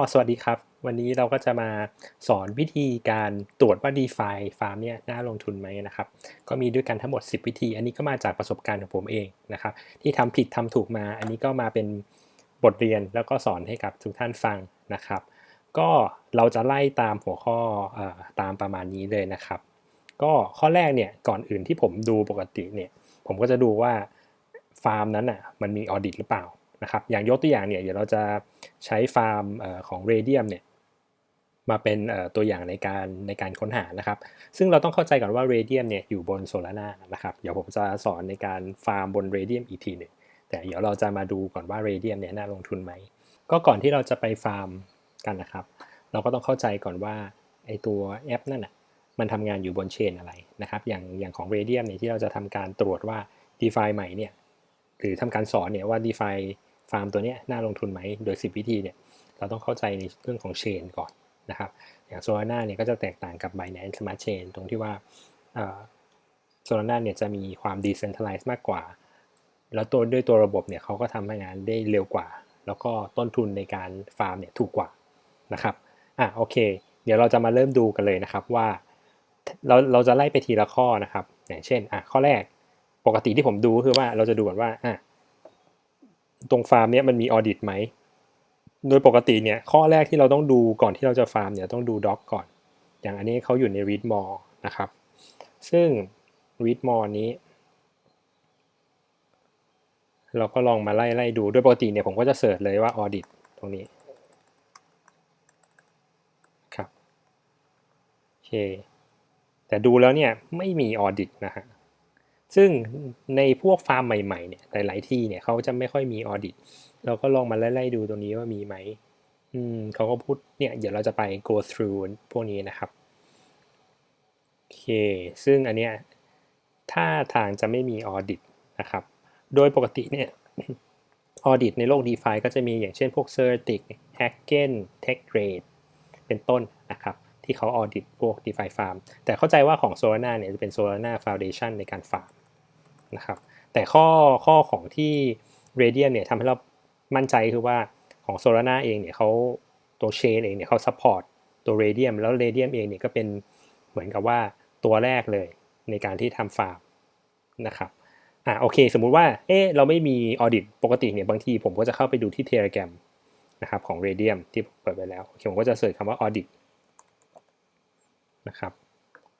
อสวัสดีครับ วันนี้เราก็จะมาสอนวิธีการตรวจว่า DeFi ฟาร์มเนี่ยน่าลงทุนไหมนะครับ ก็มีด้วยกันทั้งหมด 10 วิธี อันนี้ก็มาจากประสบการณ์ของผมเองนะครับ ที่ทำผิดทำถูกมา อันนี้ก็มาเป็นบทเรียนแล้วก็สอนให้กับทุกท่านฟังนะครับ ก็เราจะไล่ตามหัวข้ออตามประมาณนี้เลยนะครับ ก็ข้อแรกเนี่ยก่อนอื่นที่ผมดูปกติเนี่ย ผมก็จะดูว่าฟาร์มนั้นอะมันมีออดิตหรือเปล่า นะครับอย่างยกตัวอย่างเนี่ยเดี๋ยวเราจะใช้ฟาร์มของ Radium เนี่ยมาเป็นตัวอย่างในการในการค้นหานะครับ ซึ่งเราต้องเข้าใจก่อนว่า Radium เนี่ยอยู่บน Solana นะครับ เดี๋ยวผมจะสอนในการฟาร์มบน Radium อีกทีหนึ่งแต่เดี๋ยวเราจะมาดูก่อนว่า Radium เนี่ยน่าลงทุนไหม ก็ก่อนที่เราจะไปฟาร์มกันนะครับ เราก็ต้องเข้าใจก่อนว่าไอตัวแอปนั่นอะมันทำงานอยู่บนเชนอะไรนะครับ อย่างอย่างของ Radium เนี่ยที่เราจะทำการตรวจว่า DeFi ใหม่เนี่ยหรือทำการสอนเนี่ยว่า DeFi ฟาร์มตัวนี้น่าลงทุนไหมโดย 10 วิธีเนี่ยเราต้องเข้าใจในเรื่องของเชนก่อนนะครับอย่างโซลาร่าเนี่ยก็จะแตกต่างกับ Binance Smart Chain ตรงที่ว่าโซลาร่าเนี่ยจะมีความ decentralized มากกว่า แล้วตัวด้วยตัวระบบเนี่ยเขาก็ทำให้งานได้เร็วกว่า แล้วก็ต้นทุนในการฟาร์มเนี่ยถูกกว่านะครับอะโอเค เดี๋ยวเราจะมาเริ่มดูกันเลยนะครับว่าเราเราจะไล่ไปทีละข้อนะครับ อย่างเช่นอะข้อแรกปกติที่ผมดูคือว่าเราจะดูก่อนว่าอะ ตรงฟาร์มเนี้ยมันมีออดิตไหม โดยปกติเนี่ยข้อแรกที่เราต้องดูก่อนที่เราจะฟาร์มเนี่ยต้องดูด็อกก่อน อย่างอันนี้เขาอยู่ใน read more นะครับ ซึ่ง read more นี้ เราก็ลองมาไล่ไล่ดู โดยปกติเนี่ยผมก็จะเสิร์ชเลยว่าออดิตตรงนี้ครับโอเคแต่ดูแล้วเนี่ยไม่มีออดิตนะฮะ ซึ่งในพวกฟาร์มใหม่ๆเนี่ยหลาย ๆ ที่เนี่ยเขาจะไม่ค่อยมีออดิตเราก็ลองมาไล่ๆดูตรงนี้ว่ามีไหมอืมเขาก็พูดเนี่ยเดี๋ยวเราจะไป go through พวกนี้นะครับโอเค ซึ่งอันเนี้ยถ้าทางจะไม่มีออดิตนะครับ โดยปกติเนี่ยออดิตในโลก DeFi ก็จะมีอย่างเช่นพวก Certic, Hacken, TechRate เป็นต้นนะครับ ที่เขาออดิตพวก DeFi Farm แต่เข้าใจว่าของ Solana เนี่ยจะเป็น Solana Foundation ในการฟาร์ม นะครับ แต่ข้อข้อของที่ Radium เนี่ยทำให้เรามั่นใจคือว่าของ Solana เองเนี่ยเขาตัวเชนเองเนี่ยเขา support ตัว Radium แล้ว Radium เองเนี่ยก็เป็นเหมือนกับว่าตัวแรกเลยในการที่ทำฟาร์มนะครับอ่าโอเค สมมุติว่าเอ๊ะเราไม่มีออดิตปกติเนี่ยบางทีผมก็จะเข้าไปดูที่ Telegram นะครับของ Radium ที่เปิดไปแล้วโอเคผมก็จะเสิร์ชคำว่าออดิตนะครับ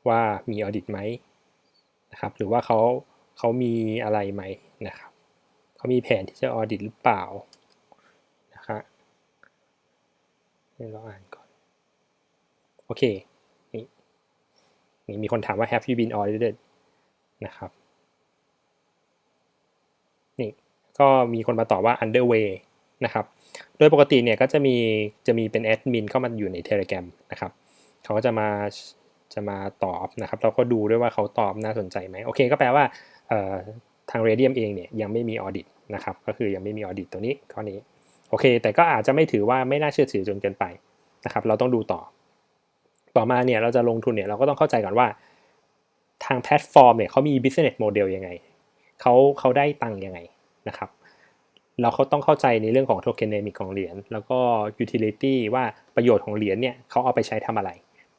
ว่ามีออดิตไหมนะครับหรือว่าเขา เขามีอะไรไหมนะครับเขามีแผนที่จะออดิตหรือเปล่านะครับเราอ่านก่อน โอเค นี่นี่มีคนถามว่า have you been audited นะครับนี่ก็มีคนมาตอบว่า underway นะครับ โดยปกติเนี่ยก็จะมีจะมีเป็นแอดมินเข้ามาอยู่ใน Telegram นะครับเขาก็จะมาจะมาตอบนะครับ เราก็ดูด้วยว่าเขาตอบน่าสนใจไหมโอเค ก็แปลว่า ทาง Radium เองเนี่ยยังไม่มีออดิตนะครับก็คือยังไม่มีออดิตตัวนี้ข้อนี้โอเค แต่ก็อาจจะไม่ถือว่าไม่น่าเชื่อถือจนเกินไปนะครับ เราต้องดูต่อ ต่อมาเนี่ยเราจะลงทุนเนี่ยเราก็ต้องเข้าใจก่อนว่า ทางแพลตฟอร์มเนี่ยเขามี business model ยังไงเขาเขาได้ตังค์ยังไงนะครับเราเขาต้องเข้าใจในเรื่องของโทเค็นเนมิกของเหรียญแล้วก็ utility ว่าประโยชน์ของเหรียญเนี่ยเขาเอาไปใช้ทำอะไร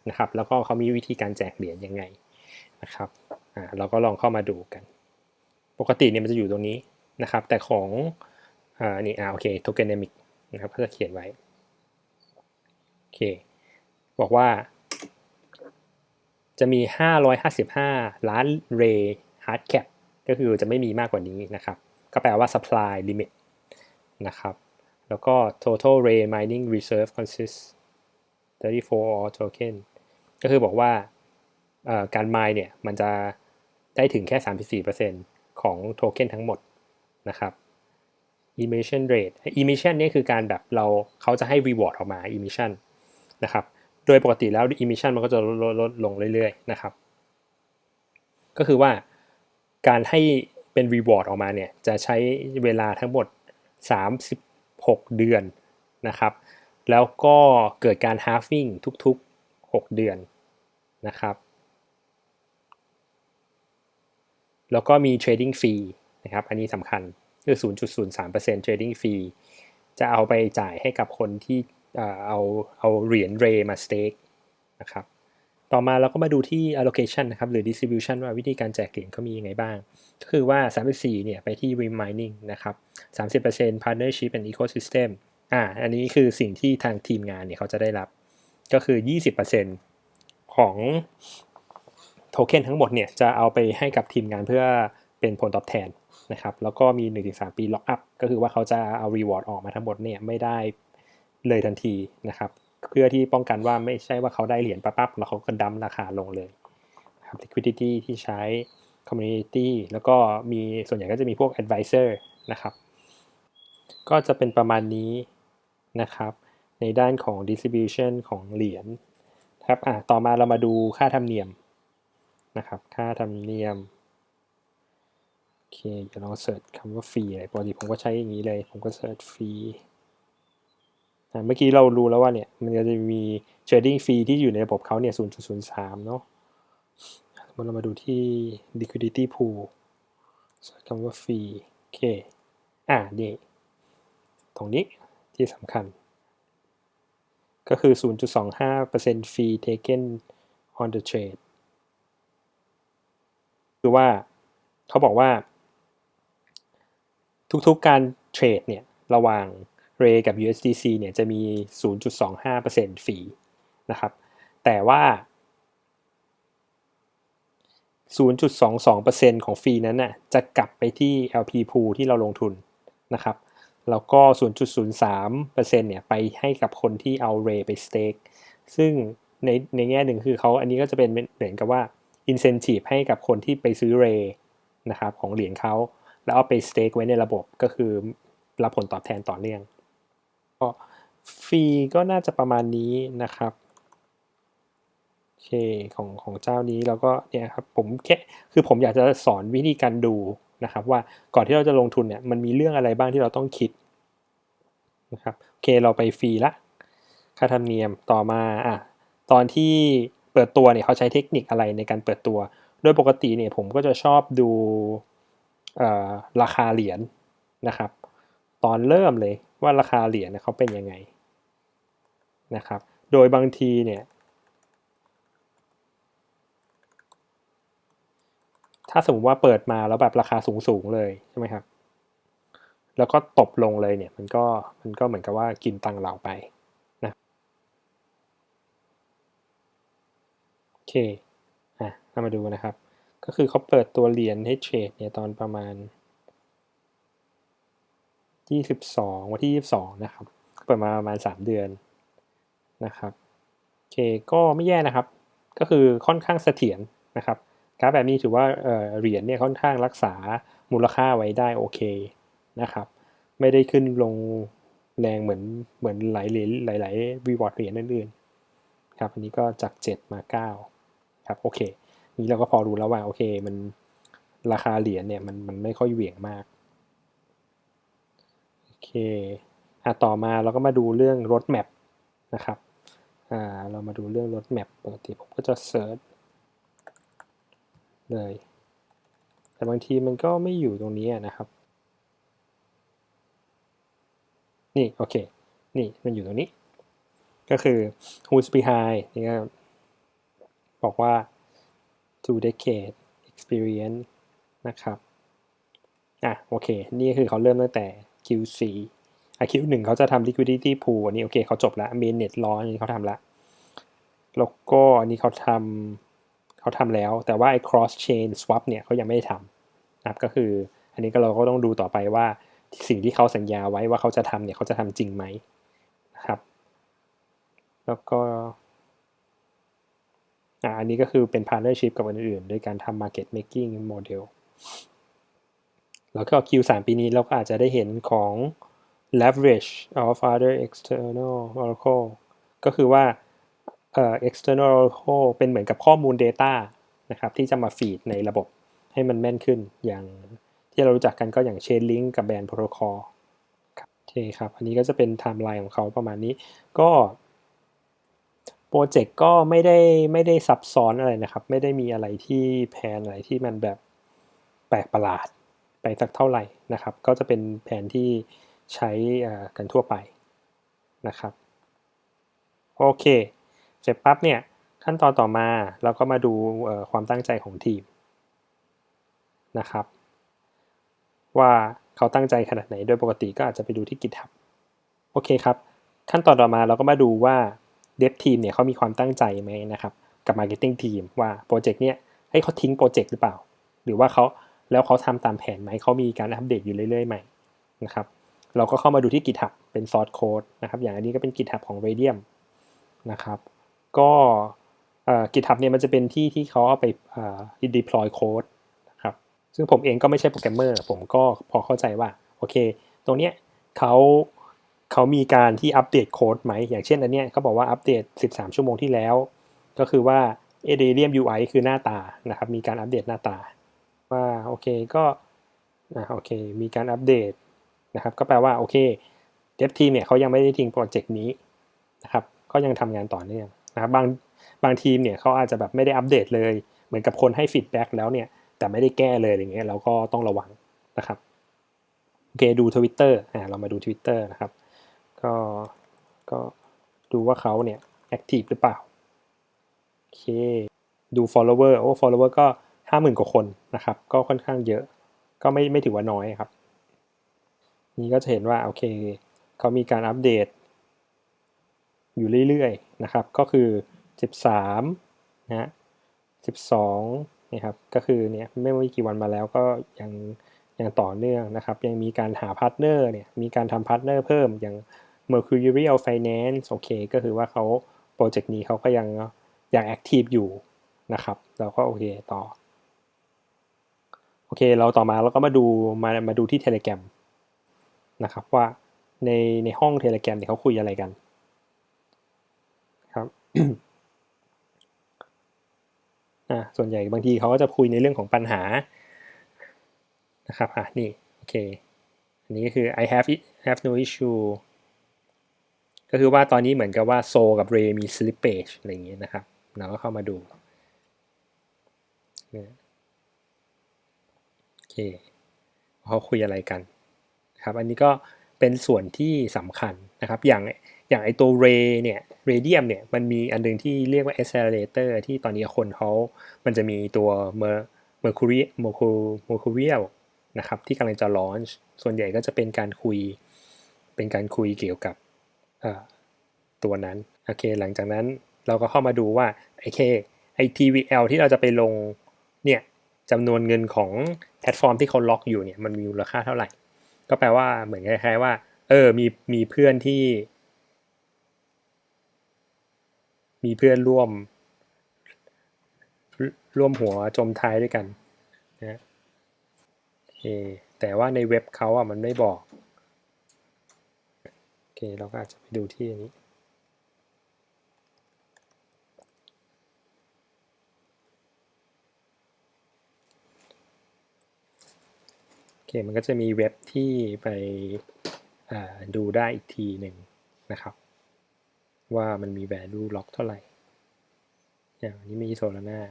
นะครับ แล้วก็เขามีวิธีการแจกเหรียญยังไงนะครับอ่าเราก็ลองเข้ามาดูกัน ปกติเนี่ยมันจะอยู่ตรงนี้นะครับ แต่ของอ่านี่อ่าโอเคโทเค็นเนมิกนะครับเขาจะเขียนไว้โอเคบอกว่า จะมี 555 ล้านเรย์ฮาร์ดแคปก็คือจะไม่มีมากกว่านี้นะครับ ก็แปลว่า supply limit นะครับ แล้วก็ total ray mining reserve consists 34 token ก็คือบอกว่าการ mine เนี่ย มันจะได้ถึงแค่ 34% ของโทเค็นทั้งหมดนะครับ emission rate emission นี่คือการแบบเราเขาจะให้ reward ออกมา emission นะครับ โดยปกติแล้ว emission มันก็จะลดลดลงเรื่อยๆนะครับ ก็คือว่าการให้เป็น reward ออกมาเนี่ยจะใช้เวลาทั้งหมด 36 เดือนนะครับ แล้วก็เกิดการ halving ทุกๆ 6 เดือนนะครับ แล้วก็มี trading fee นะครับ อันนี้สำคัญคือ 0.03% trading fee จะเอาไปจ่ายให้กับคนที่เอาเอาเหรียญเรมา stake นะครับ ต่อมาเราก็มาดูที่ allocation นะครับ หรือ distribution ว่าวิธีการแจกเหรียญเขามียังไงบ้าง ก็คือว่า 34 เนี่ยไปที่ remining นะครับ 30% partnership and ecosystem อ่า อันนี้คือสิ่งที่ทางทีมงานเนี่ยเขาจะได้รับ ก็คือ 20%ของ โทเค็นทั้งหมดเนี่ยจะเอาไปให้กับทีมงานเพื่อเป็นผลตอบแทนนะครับแล้วก็มี 1-3 ปีล็อกอัพก็คือว่าเขาจะเอา reward ออกมาทั้งหมดเนี่ยไม่ได้เลยทันทีนะครับเพื่อที่ป้องกันว่าไม่ใช่ว่าเขาได้เหรียญปั๊บแล้วเขาก็ดัมราคาลงเลยครับ liquidity ที่ใช้ community แล้วก็มีส่วนใหญ่ก็จะมีพวก advisor นะครับก็จะเป็นประมาณนี้นะครับในด้านของ distribution ของเหรียญครับอะต่อมาเรามาดูค่าธรรมเนียม นะครับ ค่าธรรมเนียม โอเค เดี๋ยวลองเสิร์ชคำว่าฟรีอะไรปกติผมก็ใช้อย่างนี้เลย ผมก็เสิร์ชฟรีเมื่อกี้เรารู้แล้วว่าเนี่ย มันจะมี trading fee ที่อยู่ในระบบเขาเนี่ย 0.03 เนาะเรามาดูที่ liquidity pool เสิร์ชคำว่าฟรีโอเค อ่านี่ตรงนี้ที่สำคัญ ก็คือ 0.25% fee taken on the trade คือว่าเขาบอกว่า ทุกๆการเทรดเนี่ยระหว่าง Ray กับ USDC เนี่ยจะมี 0.25%ฟรีนะครับ แต่ว่า 0.22%ของฟรีนั้นน่ะจะกลับไปที่ LP pool ที่เราลงทุนนะครับ แล้วก็ 0.03%เนี่ยไปให้กับคนที่เอา Ray ไป stake ซึ่งในในแง่หนึ่งคือเขาอันนี้ก็จะเป็นเหมือนกับว่า incentive ให้กับคนที่ไปซื้อ Ray นะครับของเหรียญเขาแล้วเอาไป stake ไว้ในระบบก็คือรับผลตอบแทนต่อเนื่องก็ฟรีก็น่าจะประมาณนี้นะครับโอเคของของเจ้านี้เราก็เนี่ยครับผมแค่คือผมอยากจะสอนวิธีการดูนะครับ ว่าก่อนที่เราจะลงทุนเนี่ยมันมีเรื่องอะไรบ้างที่เราต้องคิดนะครับโอเคเราไปฟรีละค่าธรรมเนียมต่อมาอะตอนที่ เปิดตัวเนี่ยเขาใช้เทคนิคอะไรในการเปิดตัว โดยปกติเนี่ยผมก็จะชอบดูราคาเหรียญนะครับ ตอนเริ่มเลยว่าราคาเหรียญเขาเป็นยังไงนะครับ โดยบางทีเนี่ยถ้าสมมติว่าเปิดมาแล้วแบบราคาสูงสูงเลยใช่ไหมครับ แล้วก็ตบลงเลยเนี่ยมันก็มันก็เหมือนกับว่ากินตังเราไปนะโอ เคอะเรามาดูนะครับ ก็คือเขาเปิดตัวเหรียญให้เทรดเนี่ยตอนประมาณ 22 วันที่ 22 นะครับ เปิดมาประมาณ 3 เดือนนะครับโอเคก็ไม่แย่นะครับ ก็คือค่อนข้างเสถียรนะครับกราฟแบบนี้ถือว่าเหรียญเนี่ยค่อนข้างรักษามูลค่าไว้ได้โอเคนะครับ ไม่ได้ขึ้นลงแรงเหมือนเหมือนหลายเหรียญหลายๆวีวอร์ดเหรียญอื่นๆครับอันนี้ก็จาก 7 มา 9 ครับโอเค นี้เราก็พอรู้แล้วว่าโอเค มันราคาเหรียญเนี่ยมันมันไม่ค่อยเหวี่ยงมากโอเคอะต่อมาเราก็มาดูเรื่องรถแมพนะครับอ่าเรามาดูเรื่องรถแมพปกติผมก็จะเซิร์ชเลย แต่บางทีมันก็ไม่อยู่ตรงนี้นะครับ นี่โอเค นี่มันอยู่ตรงนี้ ก็คือ who's behind นี่ก็ บอกว่า two decade experience นะครับ อะ โอเค นี่คือเขาเริ่มตั้งแต่ Q4 อะ Q1 เขาจะทำ liquidity pool อันนี้โอเคเขาจบแล้ว mainnet law อันนี้เขาทำแล้วแล้วก็อันนี้เขาทำเขาทำแล้ว แต่ว่าไอ้ cross chain swap เนี่ยเขายังไม่ได้ทำนะครับ ก็คือ อันนี้ก็เราก็ต้องดูต่อไปว่าสิ่งที่เขาสัญญาไว้ว่าเขาจะทำเนี่ยเขาจะทำจริงไหมนะครับ แล้วก็ อันนี้ก็คือเป็น partnership กับคนอื่นๆด้วยการทำ market making model แล้วก็ Q3 ปีนี้เราก็อาจจะได้เห็นของ leverage of other external oracle ก็คือว่าเอ่อ external oracle เป็นเหมือนกับข้อมูล Data นะครับที่จะมาฟีดในระบบให้มันแม่นขึ้นอย่างที่เรารู้จักกันก็อย่าง Chainlink กับ Band Protocol ครับโอเคครับ อันนี้ก็จะเป็นไทม์ไลน์ของเขาประมาณนี้ ก็ โปรเจกต์ก็ไม่ได้ไม่ได้ซับซ้อนอะไรนะครับ ไม่ได้มีอะไรที่แผนอะไรที่มันแบบแปลกประหลาดไปสักเท่าไหร่นะครับ ก็จะเป็นแผนที่ใช้กันทั่วไปนะครับโอเค เสร็จปั๊บเนี่ยขั้นตอนต่อมาเราก็มาดูความตั้งใจของทีมนะครับ ว่าเขาตั้งใจขนาดไหนโดยปกติก็อาจจะไปดูที่ GitHub โอเคครับ ขั้นตอนต่อมาเราก็มาดูว่า Dev Team เนี่ยเขามีความตั้งใจไหมนะครับกับ Marketing Team ว่าโปรเจกต์เนี่ยให้เขาทิ้งโปรเจกต์หรือเปล่า หรือว่าเขาแล้วเขาทำตามแผนไหมเขามีการอัปเดตอยู่เรื่อยๆใหม่นะครับเราก็เข้ามาดูที่ GitHub เป็น source code นะครับอย่างอันนี้ก็เป็น GitHub ของ Radium นะครับก็ GitHub เนี่ยมันจะเป็นที่ที่เขาเอาไป deploy code นะครับ ซึ่งผมเองก็ไม่ใช่โปรแกรมเมอร์ ผมก็พอเข้าใจว่า โอเค ตรงเนี้ยเขา เขามีการที่อัปเดตโค้ดไหม อย่างเช่นอันเนี้ยเขาบอกว่าอัปเดต 13 ชั่วโมงที่แล้ว ก็คือว่า e d e r i u m UI คือหน้าตานะครับ มีการอัปเดตหน้าตา ว่าโอเคก็นะโอเค มีการอัปเดตนะครับ ก็แปลว่าโอเคเดฟทีมเนี่ยเขายังไม่ได้ทิ้งโปรเจกต์นี้นะครับก็ยังทำงานต่อเนื่องนะครับบางบางทีมเนี่ยเขาอาจจะแบบไม่ได้อัปเดตเลย เหมือนกับคนให้ฟีดแบ็กแล้วเนี่ยแต่ไม่ได้แก้เลยอย่างเงี้ยเราก็ต้องระวังนะครับโอเคดู Twitter อ่าเรามาดู Twitter นะครับ ก็ก็ดูว่าเขาเนี่ยแอคทีฟหรือเปล่า โอเค ดู follower โอ้ follower ก็ห้าหมื่นกว่าคนนะครับ ก็ค่อนข้างเยอะ ก็ไม่ไม่ถือว่าน้อยครับ นี่ก็จะเห็นว่า โอเค เขามีการอัปเดต อยู่เรื่อยๆ นะครับ ก็คือ 13นะฮะ12นะครับ ก็คือเนี่ยไม่ไม่กี่วันมาแล้วก็ยังยังต่อเนื่องนะครับ ยังมีการหาพาร์ทเนอร์เนี่ย มีการทำพาร์ทเนอร์เพิ่มอย่าง Mercurial Finance โอเค ก็คือว่าเขาโปรเจกต์นี้เขาก็ยังยังแอคทีฟอยู่นะครับเราก็โอเคต่อ โอเค เราต่อมาเราก็มาดูมามาดูที่ Telegram นะครับว่าในในห้อง Telegram เนี่ยเขาคุยอะไรกันครับอ่าส่วนใหญ่บางทีเขาก็จะคุยในเรื่องของปัญหานะครับอะนี่โอเค อันนี้ก็คือ I have it have no issue ก็คือว่าตอนนี้เหมือนกับว่าโซกับเรมี slippage อะไรอย่างเงี้ยนะครับเราก็เข้ามาดูโอเคเขาคุยอะไรกันครับอันนี้ก็เป็นส่วนที่สำคัญนะครับ อย่างอย่างไอตัวเรเนี่ยเรเดียมเนี่ยมันมีอันนึงที่เรียกว่า accelerator ที่ตอนนี้คนเขามันจะมีตัวเมอร์เมอร์คูรีเมอร์คูเมอร์คูเรียลนะครับที่กำลังจะลอนช์ส่วนใหญ่ก็จะเป็นการคุยเป็นการคุยเกี่ยวกับ ตัวนั้นโอเคหลังจากนั้นเราก็เข้ามาดูว่าไอเคไอ TVL ที่เราจะไปลงเนี่ยจำนวนเงินของแพลตฟอร์มที่เขาล็อกอยู่เนี่ยมันมีมูลค่าเท่าไหร่ ก็แปลว่าเหมือนคล้ายๆว่าเออมีมีเพื่อนที่ มีเพื่อนร่วม ร่วมหัวจมท้ายด้วยกันนะโอแต่ว่าในเว็บเขาอะมันไม่บอก เคเราก็อาจจะไปดูที่นี้เคมันก็จะมีเว็บที่ไปดูได้อีกทีหนึ่งนะครับ ว่ามันมี value lock เท่าไหร่อย่างนี้มีโซลาร่า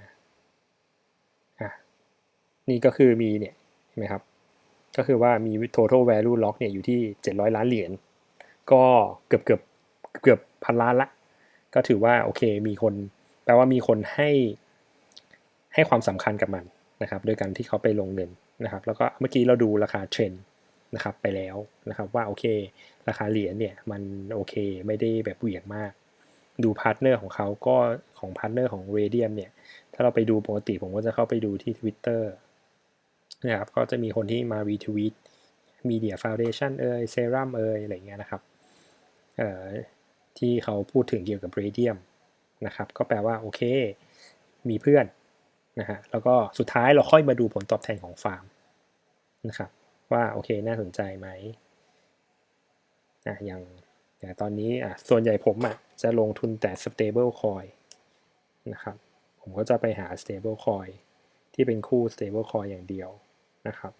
อะนี่ก็คือมีเนี่ยใช่ไหมครับ ก็คือว่ามี total value lock เนี่ยอยู่ที่ 700 ล้านเหรียญ ก็เกือบเกือบเกือบพันล้านละ ก็ถือว่าโอเคมีคน แปลว่ามีคนให้ให้ความสำคัญกับมันนะครับโดยการที่เขาไปลงเงินนะครับ แล้วก็เมื่อกี้เราดูราคาเทรนนะครับไปแล้วนะครับว่าโอเค ราคาเหรียญเนี่ยมันโอเคไม่ได้แบบเหวี่ยงมาก ดูพาร์ทเนอร์ของเขาก็ของพาร์ทเนอร์ของ Radium เนี่ยถ้าเราไปดูปกติผมก็จะเข้าไปดูที่ Twitter นะครับก็จะมีคนที่มารีทวีต Media Foundation เอ่ยเซรั่มเอ่ยอะไรเงี้ยนะครับ ที่เขาพูดถึงเกี่ยวกับ Radium นะครับ ก็แปลว่าโอเค มีเพื่อนนะฮะแล้วก็สุดท้ายเราค่อยมาดูผลตอบแทนของฟาร์มนะครับว่าโอเคน่าสนใจไหมอะอย่างอย่างตอนนี้อะส่วนใหญ่ผมอะจะลงทุนแต่ stable coin นะครับ ผมก็จะไปหา stable coin ที่เป็นคู่ stable coin อย่างเดียวนะครับ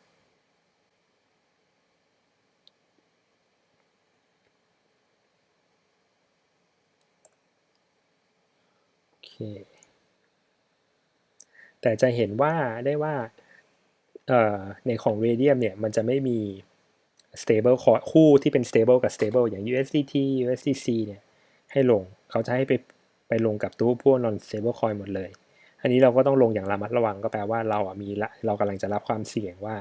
โอเค แต่จะเห็นว่าได้ว่าในของ Radium เนี่ย มันจะไม่มี stable คู่ที่เป็น stable กับ stable อย่าง USDT USDC เนี่ย ให้ลงเขาจะให้ไปไปลงกับตู้พวก non stable coin หมดเลย อันนี้เราก็ต้องลงอย่างระมัดระวังก็แปลว่าเราอะมีเรากำลังจะรับความเสี่ยงว่า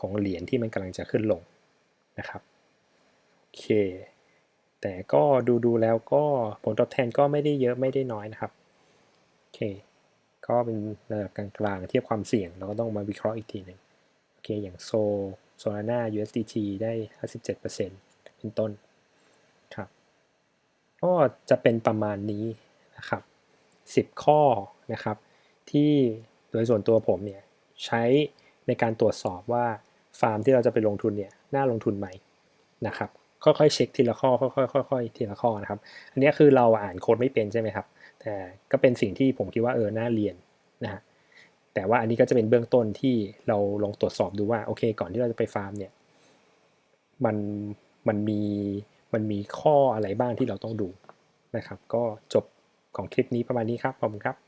ของเหรียญที่มันกำลังจะขึ้นลงนะครับโอเค แต่ก็ดูดูแล้วก็ผลตอบแทนก็ไม่ได้เยอะไม่ได้น้อยนะครับ โอเค ก็เป็นระดับกลางๆเทียบความเสี่ยงเราก็ต้องมาวิเคราะห์อีกทีหนึ่งโอเค อย่างโซโซลาร่า USDT ได้ 57%เป็นต้นครับก็จะเป็นประมาณนี้นะครับ 10 ข้อนะครับ ที่โดยส่วนตัวผมเนี่ยใช้ในการตรวจสอบว่าฟาร์มที่เราจะไปลงทุนเนี่ยน่าลงทุนไหมนะครับค่อยๆเช็คทีละข้อค่อยๆค่อยๆทีละข้อนะครับ อันนี้คือเราอ่านโค้ดไม่เป็นใช่ไหมครับ แต่ก็เป็นสิ่งที่ผมคิดว่าเออน่าเรียนนะฮะแต่ว่าอันนี้ก็จะเป็นเบื้องต้นที่เราลองตรวจสอบดูว่าโอเค ก่อนที่เราจะไปฟาร์มเนี่ยมันมันมีมันมีข้ออะไรบ้างที่เราต้องดูนะครับ ก็จบของคลิปนี้ประมาณนี้ครับขอบคุณครับ